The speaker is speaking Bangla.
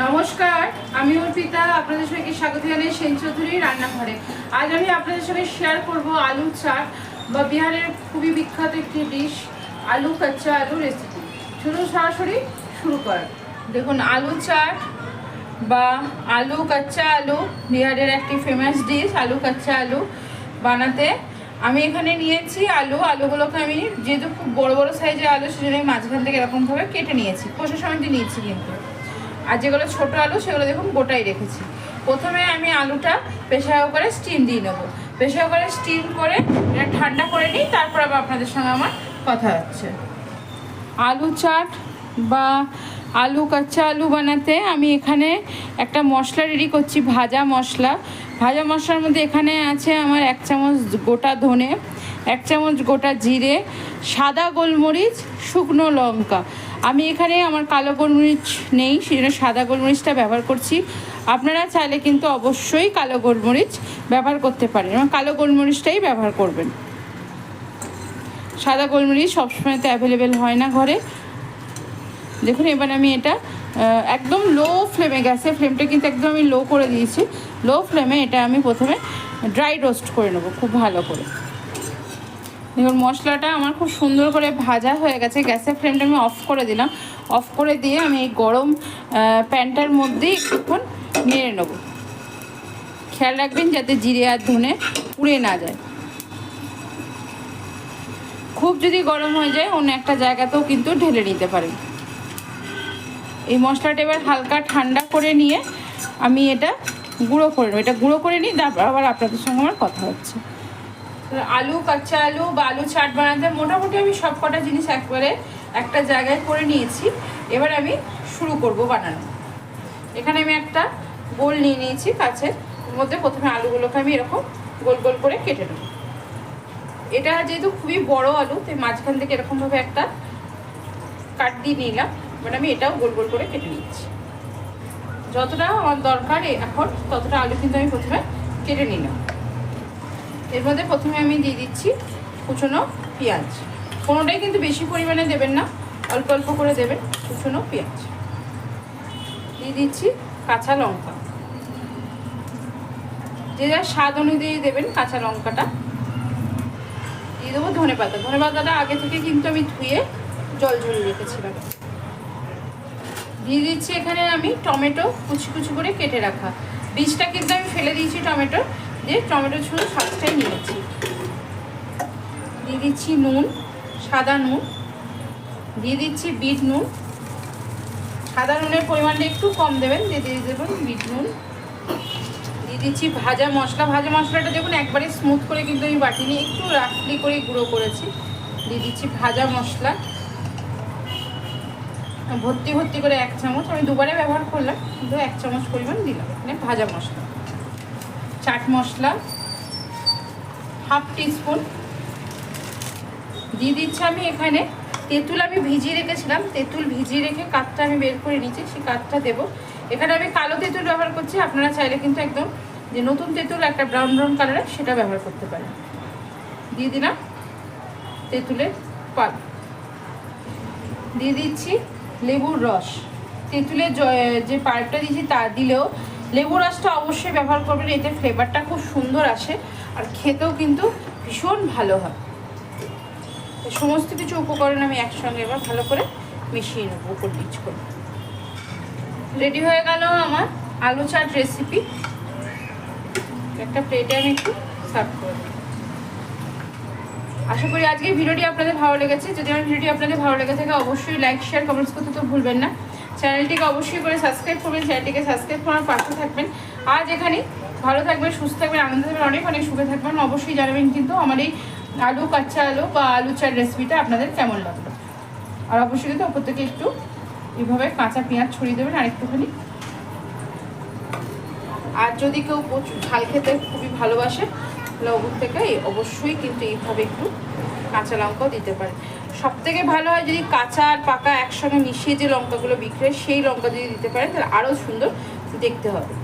নমস্কার, আমি অর্পিতা, আপনাদের সঙ্গে স্বাগত জানাই সেন চৌধুরী রান্নাঘরে। আজ আমি আপনাদের সঙ্গে শেয়ার করব আলু চাট বা বিহারের খুবই বিখ্যাত একটি ডিশ আলু কাচ্চা আলু রেসিপি চলুন সরাসরি শুরু করার দেখুন, আলু চাট বা আলু কাচ্চা আলু, বিহারের একটি ফেমাস ডিশ আলু কাচ্চা আলু বানাতে। আমি এখানে নিয়েছি আলু। আলুগুলোকে আমি যেহেতু খুব বড় বড় সাইজের আলু সেজন্য মাঝখান থেকে এরকমভাবে কেটে নিয়েছি। সমেত নিয়েছি কিন্তু। আর যেগুলো ছোটো আলু, সেগুলো দেখুন গোটাই রেখেছি। প্রথমে আমি আলুটা প্রেশার কুকারে স্টিম দিয়ে নেব। প্রেশার কুকারে স্টিম করে এটা ঠান্ডা করে নিই, তারপর আবার আপনাদের সঙ্গে আমার কথা হচ্ছে। আলু চাট বা আলু কাঁচা আলু বানাতে আমি এখানে একটা মশলা রেডি করছি, ভাজা মশলা। ভাজা মশলার মধ্যে এখানে আছে আমার এক চামচ গোটা ধনে, এক চামচ গোটা জিরে, সাদা গোলমরিচ, শুকনো লঙ্কা। আমি এখানে আমার কালো গোলমরিচ নেই সেই জন্য সাদা গোলমরিচটা ব্যবহার করছি। আপনারা চাইলে কিন্তু অবশ্যই কালো গোলমরিচ ব্যবহার করতে পারেন এবং কালো গোলমরিচটাই ব্যবহার করবেন। সাদা গোলমরিচ সবসময় তো অ্যাভেলেবেল হয় না ঘরে। দেখুন, এবার আমি এটা একদম লো ফ্লেমে গ্যাসের ফ্লেমটা কিন্তু একদম আমি লো করে দিয়েছি। লো ফ্লেমে এটা আমি প্রথমে ড্রাই রোস্ট করে নেব, খুব ভালো করে। দেখুন, মশলাটা আমার খুব সুন্দর করে ভাজা হয়ে গেছে। গ্যাসের ফ্লেমটা আমি অফ করে দিলাম। অফ করে দিয়ে আমি এই গরম প্যানটার মধ্যেই একটুক্ষণ নেড়ে নেব। খেয়াল রাখবেন যাতে জিরে আর ধনে পুড়ে না যায়। খুব যদি গরম হয়ে যায়, অন্য একটা জায়গাতেও কিন্তু ঢেলে নিতে পারেন। এই মশলাটা এবার হালকা ঠান্ডা করে নিয়ে আমি এটা গুঁড়ো করে নেব। এটা গুঁড়ো করে নিই তারপর আবার আপনাদের সঙ্গে আমার কথা হচ্ছে। আলু, কাঁচা আলু বা আলু চাট বানাতে মোটামুটি আমি সব কটা জিনিস একবারে একটা জায়গায় করে নিয়েছি। এবার আমি শুরু করব বানানো। এখানে আমি একটা গোল নিয়ে নিয়েছি কাছের মধ্যে। প্রথমে আলুগুলোকে আমি এরকম গোল গোল করে কেটে নেব। এটা যেহেতু খুবই বড় আলু, তাই মাঝখান থেকে এরকমভাবে একটা কাট দিয়ে নিলাম। এবার আমি এটাও গোল গোল করে কেটে নিচ্ছি। যতটা আমার দরকার এখন ততটা আলু কিন্তু আমি প্রথমে কেটে নিলাম। এর মধ্যে প্রথমে আমি দিয়ে দিচ্ছি কুচনো পেঁয়াজ। কোনোটাই কিন্তু বেশি পরিমাণে দেবেন না, অল্প অল্প করে দেবেন কুচনো পেঁয়াজ। দিয়ে দিচ্ছি কাঁচা লঙ্কা। যে যার স্বাদ অনুযায়ী দেবেন কাঁচা লঙ্কাটা। দিয়ে দেবো ধনে পাতা। ধনে পাতাটা আগে থেকে কিন্তু আমি ধুয়ে জল ঝরিয়ে রেখেছিলাম। দিয়ে দিচ্ছি এখানে আমি টমেটো কুচি কুচি করে কেটে রাখা। বীজটা কিন্তু আমি ফেলে দিয়েছি টমেটো দিয়ে টমেটো শুধু শাকটাই নিয়েছি। দিয়ে দিচ্ছি নুন, সাদা নুন, দিয়ে দিচ্ছি বিট নুন। সাদা নুনের পরিমাণটা একটু কম দেবেন, দিয়ে দিয়ে দেবেন বিট নুন। দিয়ে দিচ্ছি ভাজা মশলা। ভাজা মশলাটা দেখুন একবারে স্মুথ করে কিন্তু আমি বাটি বাটিনি একটু রাফলি করে গুঁড়ো করেছি। দিয়ে দিচ্ছি ভাজা মশলা। ভর্তি ভর্তি করে এক চামচ। আমি দুবারে ব্যবহার করলাম, কিন্তু এক চামচ পরিমাণ দিলাম। মানে ভাজা মশলা। Chaat masala, half teaspoon. দিয়ে দিচ্ছি আমি এখানে। তেঁতুল আমি ভিজিয়ে রেখেছিলাম। তেঁতুল ভিজিয়ে রেখে কাঠটা আমি বের করে নিচ্ছি সেই কাঠটা দেবো। এখানে আমি কালো তেঁতুল ব্যবহার করছি, আপনারা চাইলে কিন্তু একদম যে নতুন তেঁতুল, একটা ব্রাউন ব্রাউন কালারের, সেটা ব্যবহার করতে পারেন। দিয়ে দিলাম তেঁতুলের পাল। দিয়ে দিচ্ছি লেবুর রস। তেঁতুলের যে পাইপটা দিয়েছি তা দিলেও লেবুর রসটা অবশ্যই ব্যবহার করবেন, এতে ফ্লেভারটা খুব সুন্দর আসে আর খেতেও কিন্তু ভীষণ ভালো হয়। সমস্ত কিছু উপকরণ আমি একসঙ্গে এবার ভালো করে মিশিয়ে নেব, উপর নিচ করে। রেডি হয়ে গেল আমার আলু চাট রেসিপি একটা প্লেটে আমি একটু সার্ভ করে আশা করি আজকের ভিডিওটি আপনাদের ভালো লেগেছে। যদি আমার ভিডিওটি আপনাদের ভালো লেগে থাকে, অবশ্যই লাইক শেয়ার কমেন্টস করতে তো ভুলবেন না। চ্যানেলটিকে অবশ্যই করে সাবস্ক্রাইব করবেন, চ্যানেলটিকে সাবস্ক্রাইব করার পাশে থাকবেন। আজ এখানে ভালো থাকবেন, সুস্থ থাকবেন, আনন্দ থাকবেন, অনেক অনেক সুখে থাকবেন। অবশ্যই জানাবেন কিন্তু আমার এই আলু কাঁচা আলু বা আলু চার রেসিপিটা আপনাদের কেমন লাগল? আর অবশ্যই কিন্তু ওপর থেকে একটু এইভাবে কাঁচা পেঁয়াজ ছড়িয়ে দেবেন আর একটুখানি আর যদি কেউ প্রচুর ঝাল খেতে খুবই ভালোবাসে ওপর থেকে অবশ্যই কিন্তু এইভাবে একটু কাঁচা লঙ্কাও দিতে পারে সব থেকে ভালো হয় যদি কাঁচা আর পাকা একসঙ্গে মিশিয়ে যে লঙ্কাগুলো বিক্রি সেই লঙ্কা যদি দিতে পারেন, তাহলে আরও সুন্দর দেখতে হবে।